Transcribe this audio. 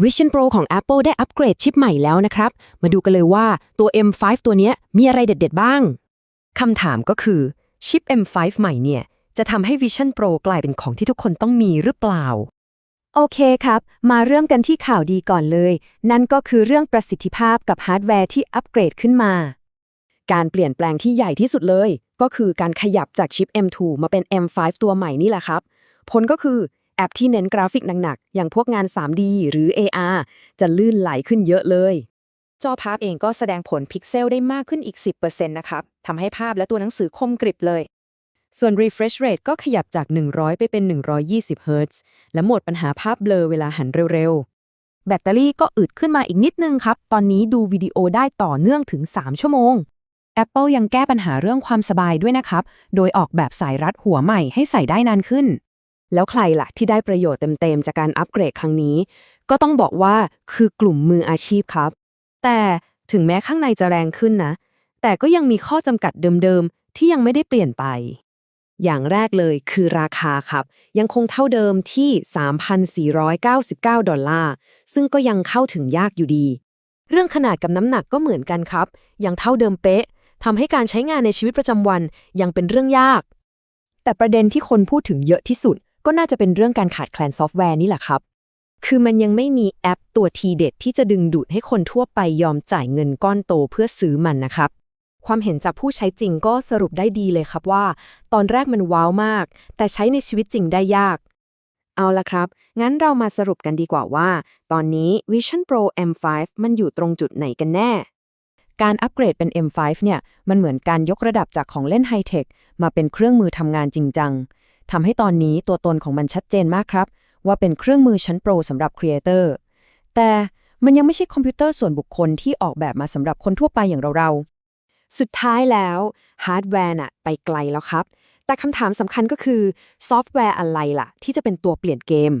Vision Pro ของ Apple ได้อัปเกรดชิปใหม่แล้วนะครับ มาดูกันเลยว่าตัว M5 ตัวนี้มีอะไรเด็ดๆบ้าง คำถามก็คือ ชิป M5 ใหม่เนี่ย จะทำให้ Vision Pro กลายเป็นของที่ทุกคนต้องมีหรือเปล่า โอเคครับ มาเริ่มกันที่ข่าวดีก่อนเลย นั่นก็คือเรื่องประสิทธิภาพกับฮาร์ดแวร์ที่อัปเกรดขึ้นมา การเปลี่ยนแปลงที่ใหญ่ที่สุดเลย ก็คือการขยับจากชิป M2 มาเป็น M5 ตัวใหม่นี่แหละครับ ผลก็คือ แอปที่เน้นกราฟิกหนักๆ อย่างพวกงาน 3D หรือ AR จะลื่นไหลขึ้นเยอะเลย จอภาพเองก็แสดงผลพิกเซลได้มากขึ้นอีก 10%นะครับทำให้ภาพและตัวหนังสือคมกริบเลย ส่วน refresh rate ก็ขยับจาก 100 ไปเป็น 120 Hz และหมดปัญหาภาพเบลอเวลาหันเร็วๆ แบตเตอรี่ก็อึดขึ้นมาอีกนิดนึงครับ ตอนนี้ดูวิดีโอได้ต่อเนื่องถึง 3 ชั่วโมง Apple ยังแก้ปัญหาเรื่องความสบายด้วยนะครับ โดยออกแบบสายรัดหัวใหม่ให้ใส่ได้นานขึ้น แล้วใครล่ะที่ได้ประโยชน์เต็มๆ จากการอัปเกรดครั้งนี้ ก็ต้องบอกว่าคือกลุ่มมืออาชีพครับ แต่ถึงแม้ข้างในจะแรงขึ้นนะ แต่ก็ยังมีข้อจำกัดเดิมๆ ที่ยังไม่ได้เปลี่ยนไป อย่างแรกเลยคือราคาครับ ยังคงเท่าเดิมที่ 3,499 ดอลลาร์ ซึ่งก็ยังเข้าถึงยากอยู่ดี เรื่องขนาดกับน้ำหนักก็เหมือนกันครับ ยังเท่าเดิมเป๊ะทำให้การใช้งานในชีวิตประจำวันยังเป็นเรื่องยาก แต่ประเด็นที่คนพูดถึงเยอะที่สุด ก็น่าจะเป็นเรื่องการขาดแคลนซอฟต์แวร์นี่แหละครับ คือมันยังไม่มีแอปตัวทีเด็ดที่จะดึงดูดให้คนทั่วไปยอมจ่ายเงินก้อนโตเพื่อซื้อมันนะครับ ความเห็นจากผู้ใช้จริงก็สรุปได้ดีเลยครับว่า ตอนแรกมันว้าวมาก แต่ใช้ในชีวิตจริงได้ยาก เอาละครับ งั้นเรามาสรุปกันดีกว่าว่า ตอนนี้ Vision Pro M5 มันอยู่ตรงจุดไหนกันแน่การอัปเกรดเป็น M5 เนี่ย มันเหมือนการยกระดับจากของเล่นไฮเทคมาเป็นเครื่องมือทำงานจริงจัง ทำให้ตอนนี้ตัวตนของมันชัดเจนมากครับ ว่าเป็นเครื่องมือชั้นโปรสำหรับครีเอเตอร์แต่มันยังไม่ใช่คอมพิวเตอร์ส่วนบุคคลที่ออกแบบมาสำหรับคนทั่วไปอย่างเราๆ สุดท้ายแล้วฮาร์ดแวร์น่ะไปไกลแล้วครับ แต่คำถามสำคัญก็คือซอฟต์แวร์อะไรล่ะ ที่จะเป็นตัวเปลี่ยนเกม